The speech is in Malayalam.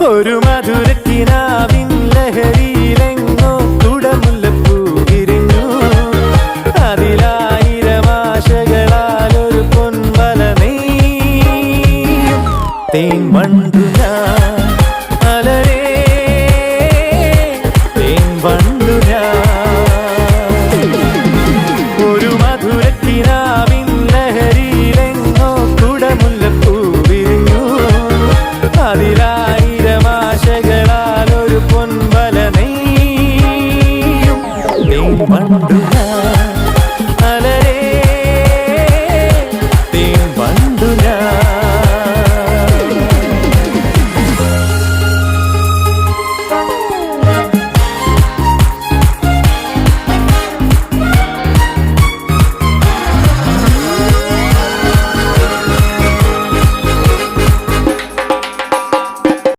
ഒരു മധുരക്കിനാവിൻ ലഹരിയിലെങ്ങോ തേൻ വണ്ടു ഞാൻ അലരേ. തേൻ വണ്ടു ഞാൻ പണ്ടു